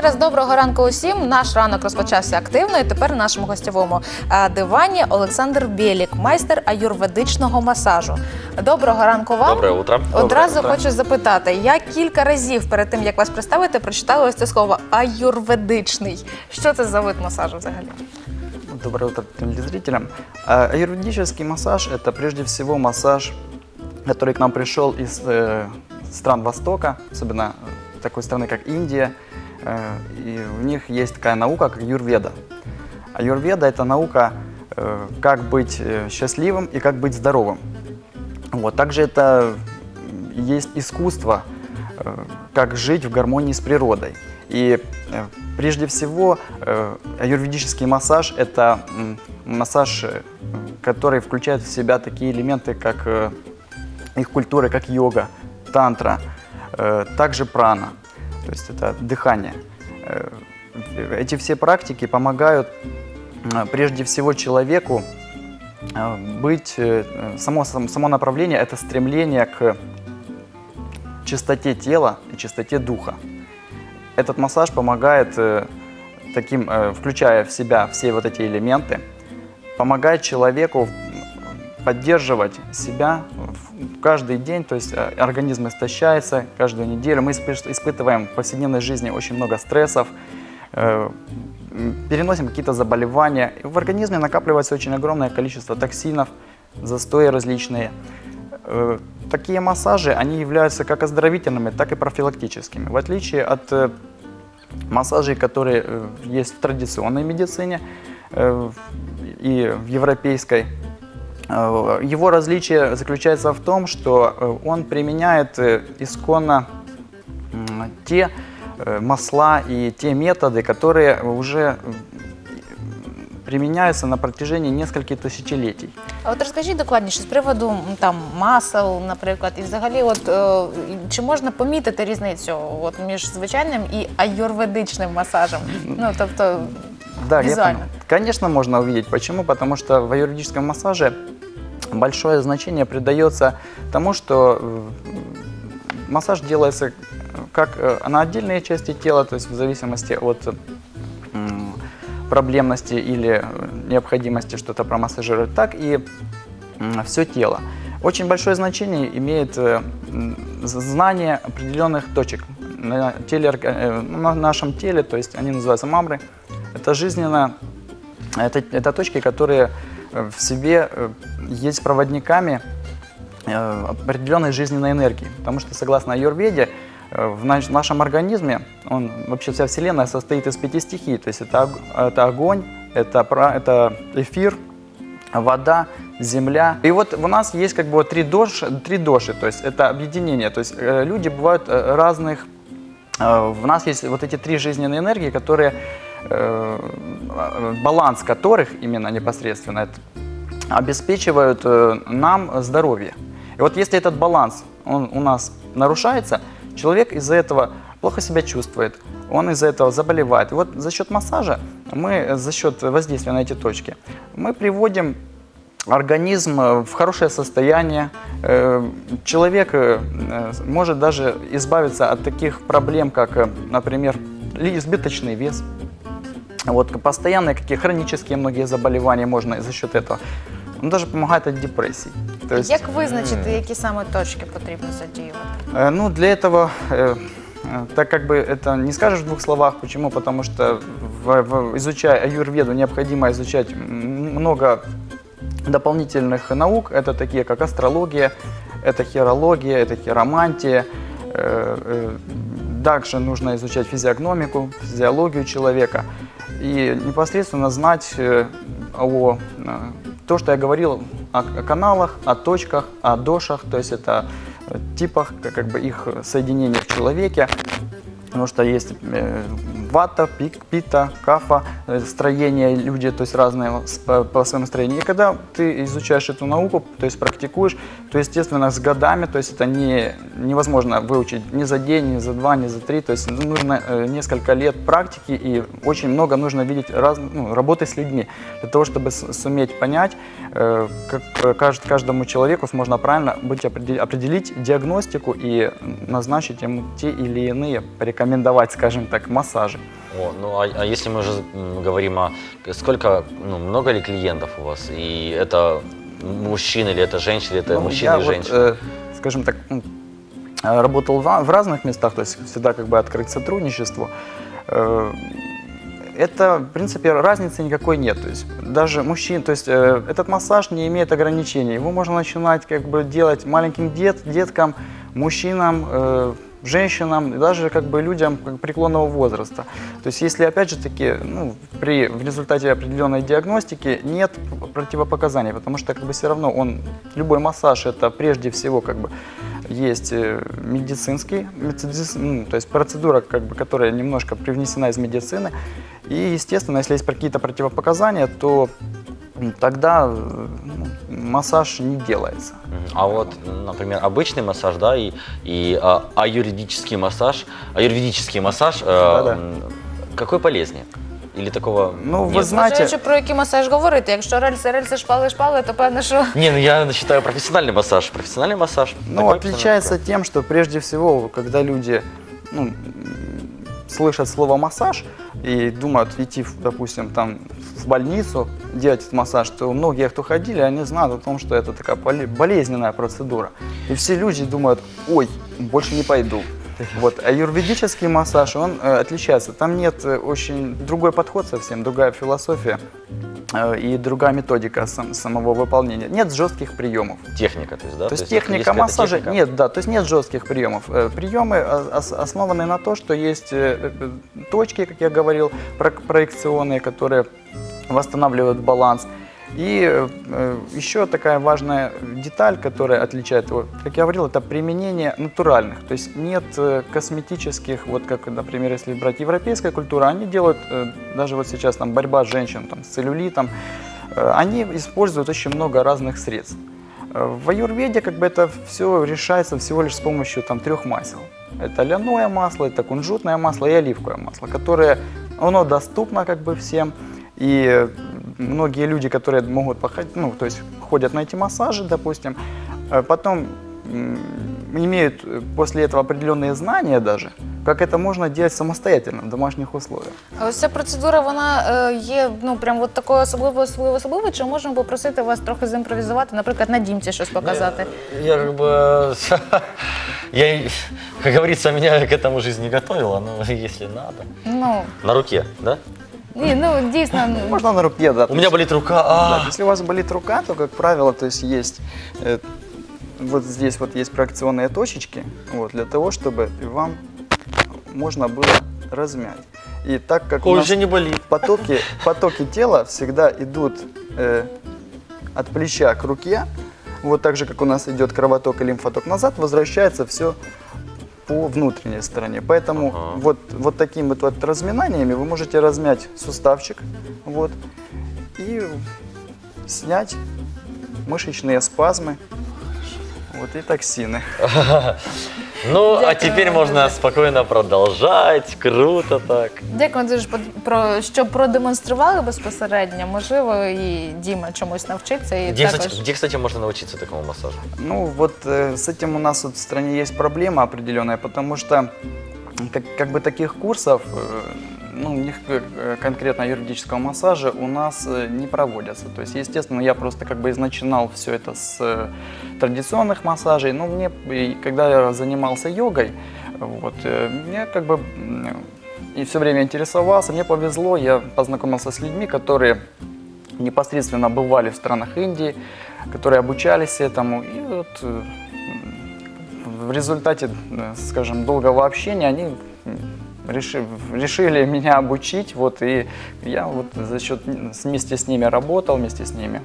ще раз доброго ранку усім. Наш ранок розпочався активно. І тепер на нашому гостєвому е, дивані Олександр Бєлік, майстер аюрведичного масажу. Доброго ранку вам. Доброе утро. Одразу утро. хочу запитати: я кілька разів перед тим як вас представити, прочитала ось це слово аюрведичний. Що це за вид масажу взагалі? Доброе утро телезрителям. А, Аюрведический массаж – это прежде всего массаж, который к нам пришел из э, стран Востока, особенно э, такой страны, как Индия. Э, и у них есть такая наука, как юрведа. Аюрведа – это наука, э, как быть э, счастливым и как быть здоровым. Вот. Также это есть искусство, как жить в гармонии с природой. И прежде всего аюрведический массаж – это массаж, который включает в себя такие элементы, как их культуры, как йога, тантра, также прана, то есть это дыхание. Э, Эти все практики помогают э, прежде всего человеку э, быть, само, сам- само направление – это стремление к чистоте тела и чистоте духа. Этот массаж помогает, таким, включая в себя все вот эти элементы, помогает человеку поддерживать себя каждый день, то есть э, организм истощается каждую неделю. Мы испы- испытываем в повседневной жизни очень много стрессов, э, переносим какие-то заболевания. В организме накапливается очень огромное количество токсинов, застои различные. Э, Такие массажи, они являются как оздоровительными, так и профилактическими. В отличие от массажей, которые есть в традиционной медицине и в европейской, его различие заключается в том, что э, он применяет э, исконно м, те э, масла и те методы, которые уже м, применяются на протяжении нескольких тысячелетий. А от розкажіть докладніше з приводу м, там масел, наприклад, і взагалі, от е, чи можна помітити різницю от між звичайним і аюрведичним масажем? Ну тобто Да, я Визуально. понял. Конечно, можно увидеть. Почему? Потому что в аюрведическом массаже большое значение придается тому, что э, массаж делается как э, на отдельные части тела, то есть в зависимости от м, проблемности или э, необходимости что-то промассажировать, так и все тело. Очень большое значение имеет э, знание определенных точек на, теле, э, на нашем теле, то есть они называются мамры. Это жизненно, это, это точки, которые э, в себе э, есть проводниками э, определенной жизненной энергии. Потому что, согласно Аюрведе, в наш- нашем организме, он, вообще вся Вселенная состоит из пяти стихий. То есть это, это огонь, это, это эфир, вода, земля. И вот у нас есть как бы три доши, три доши, то есть это объединение. То есть люди бывают разных В нас есть вот эти три жизненные энергии, которые, баланс которых именно непосредственно обеспечивают э, нам здоровье. И вот если этот баланс, он у нас нарушается, человек из-за этого плохо себя чувствует, он из-за этого заболевает. И вот за счет массажа мы, э, за счет воздействия на эти точки, мы приводим организм э, в хорошее состояние. Э, Человек э, э, может даже избавиться от таких проблем, как, э, например, избыточный вес. Вот постоянные какие хронические многие заболевания можно за счет этого. Он даже помогает от депрессий. То есть, як визначити, які саме точки потрібно задіювати? Э, Ну, для этого, э, э, так как бы это не скажешь в двух словах, почему? Потому что, в- в- изучая аюрведу, необходимо изучать м- много дополнительных наук. Это такие, как астрология, это хирология, это хиромантия. Э, э, Также нужно изучать физиогномику, физиологию человека. И непосредственно знать э, о э, то, что я говорил о, о каналах, о точках, о дошах, то есть это э, типах, как, бы их соединений в человеке. Потому что есть э, вата, пик, пита, кафа, э, строение люди, то есть разные по, своему строению. И когда ты изучаешь эту науку, то есть практикуешь, то естественно с годами, то есть это не, невозможно выучить ни за день, ни за два, ни за три, то есть нужно э, несколько лет практики и очень много нужно видеть раз, ну, работы с людьми для того, чтобы суметь понять, как кажд- каждому человеку можно правильно быть определ- определить диагностику и назначить ему те или иные препараты рекомендовать, скажем так, массажи. О, ну а, а если мы уже говорим о сколько, ну, много ли клиентов у вас? И это мужчины или это женщины, или это Ну, мужчины и вот, женщины? э, скажем так, работал в, в разных местах, то есть всегда как бы открыть к сотрудничеству. Э, Это, в принципе, разницы никакой нет. То есть даже мужчин, то есть э, этот массаж не имеет ограничений. Его можно начинать как бы делать маленьким дет, деткам, мужчинам, э, женщинам, и даже как бы людям преклонного возраста. То есть если опять же таки ну, при в результате определенной диагностики нет противопоказаний, потому что как бы все равно он любой массаж это прежде всего как бы есть э, медицинский, медици- ну, то есть процедура, как бы, которая немножко привнесена из медицины. И, естественно, если есть какие-то противопоказания, то тогда э, ну, массаж не делается. А вот, например, обычный массаж, да, и, и а, аюрведический массаж, аюрведический массаж, э, какой полезнее? Или такого Ну, ви нет? знаєте- Зважаючи про який масаж говорити, якщо рельси, рельси, шпали, шпали, то певно, що Не, ну я считаю профессиональный массаж. Профессиональный массаж. Ну, отличается тем, что прежде всего, когда люди ну, слышат слово массаж и думают идти, допустим, там в больницу делать этот массаж, то многие, кто ходили, они знают о том, что это такая боле- болезненная процедура. И все люди думают, ой, больше не пойду. Вот. А юридический массаж, он э, отличается. Там нет э, очень другой подход совсем, другая философия э, и другая методика сам- самого выполнения. Нет жестких приемов. Техника, то есть, да? То есть техника есть какая-то массажа техника? нет, да, то есть нет жестких приемов. Э, Приемы ос- основаны на то, что есть э, э, точки, как я говорил, проекционные, которые восстанавливают баланс. И э, еще такая важная деталь, которая отличает его, как я говорил, это применение натуральных. То есть нет э, косметических, вот как, например, если брать европейская культура, они делают, э, даже вот сейчас там борьба женщин там, с целлюлитом, они используют очень много разных средств. В аюрведе как бы это все решается всего лишь с помощью там трех масел. Это ляное масло, это кунжутное масло и оливковое масло, которое оно доступно как бы всем. И многие люди, которые могут походить, ну, то есть ходят на эти массажи, допустим, э, потом м, имеют э, после этого определенные знания даже, как это можно делать самостоятельно в домашних условиях. А Ось ця процедура, вона е, є ну прям от такою особливою, особливою, особливою. Чи можемо попросити вас трохи зімпровізувати, наприклад, на дімці щось показати? Я как бы... Я, как говорится, меня к этому жизнь не готовила, но если надо. Ну На руке, да? Ні, ну дійсно. Можно на руке, да. У меня болит рука. Да, а. если у вас болит рука, то, как правило, то есть есть э, вот здесь вот есть проекционные точечки, вот, для того, чтобы вам можно было размять. И так как у Ой, нас уже не болит. потоки, потоки тела всегда идут э, от плеча к руке, вот так же, как у нас идет кровоток и лимфоток назад, возвращается все по внутренней стороне. Поэтому Ага. вот, вот такими вот, вот разминаниями вы можете размять суставчик вот, и снять мышечные спазмы вот, и токсины. Ну, а Дякую теперь вам можно дуже. спокойно продолжать. Круто так. Дякую дуже под- про що продемонстрували безпосередньо. Можливо, і Діма чомусь навчиться. І Где, також кстати, где, кстати, можно научиться такому массажу? Ну вот э, с этим у нас вот в стране есть проблема определенная, потому что как, как бы таких курсов, э, ну, них э, конкретно юридического массажа у нас э, не проводятся. То есть, естественно, я просто как бы и начинал все это с э, традиционных массажей. Но мне, когда я занимался йогой, вот, мне как бы и все время интересовался, мне повезло, я познакомился с людьми, которые непосредственно бывали в странах Индии, которые обучались этому. И вот в результате, скажем, долгого общения они м, реши- решили меня обучить, вот, и я вот за счет, вместе с ними работал, вместе с ними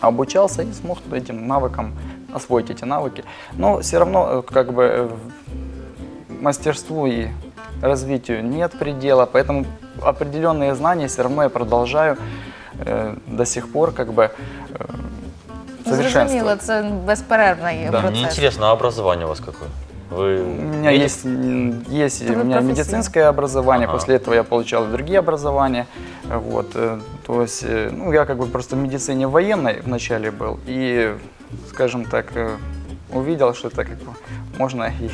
обучался и смог этим навыкам освоить эти навыки. Но все равно, э, как бы, э, мастерству и развитию нет предела, поэтому определенные знания все равно я продолжаю э, до сих пор как бы э, зрозуміло, совершенствовать. це безперервний Да. Мне процес. интересно, а образование у вас какое? Вы У меня медик? есть, м, есть Вы у меня профессионал. медицинское образование, Ага. после этого я получал и другие образования. Вот, э, то есть, э, ну, я как бы просто в медицине военной вначале был, и, скажем так, э, увидел, что это как бы можно и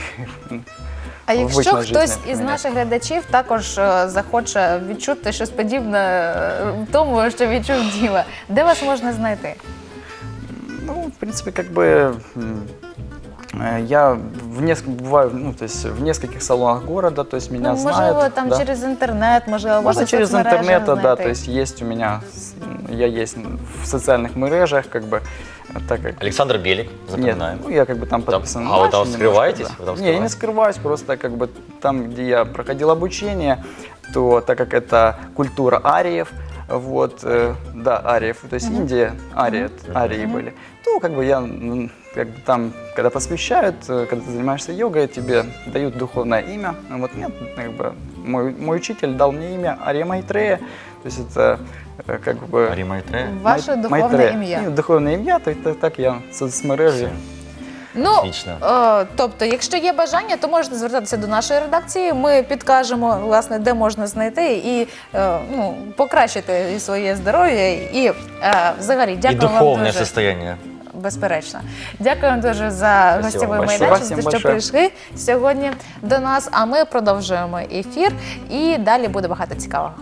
А в якщо обычной жизни хтось із применять. наших глядачів також е, захоче відчути щось подібне е, тому, що відчув діва, де вас можна знайти? Ну, в принципе, как бы м, э, я в нескольких бываю, ну, то есть в нескольких салонах города, то есть меня ну, знают. можливо, там да. через інтернет, можливо, Можно через интернет, да, знайти. то есть есть у меня, я есть в социальных мережах, как бы, так как... Александр Белик, Нет, запоминаем. ну я как бы там подписан. а вы там скрываетесь? немножко, Вы там да. Не, я не скрываюсь, просто как бы там, где я проходил обучение, то так как это культура ариев, вот, э, да, ариев, то есть Индия, арии, арии были, то как бы я как бы там, когда посвящают, э, когда ты занимаешься йогой, тебе дают духовное имя. Вот нет, как бы мой, мой учитель дал мне имя Ария Майтрея, то есть это э, как бы... Ария Майтрея? Ваше Май- духовне Майтрея. ім'я. Ну, Духовне ім'я, так, так, так я в соцмережі. Ну, Отлично. е, тобто, якщо є бажання, то можете звертатися до нашої редакції. Ми підкажемо, власне, де можна знайти і е, ну, покращити і своє здоров'я. І е, взагалі И дякую вам духовное дуже. состояние. Безперечно, дякую вам дуже за Спасибо гостєвий большое. майданчик, Спасибо за що большое. прийшли сьогодні до нас. А ми продовжуємо ефір і далі буде багато цікавого.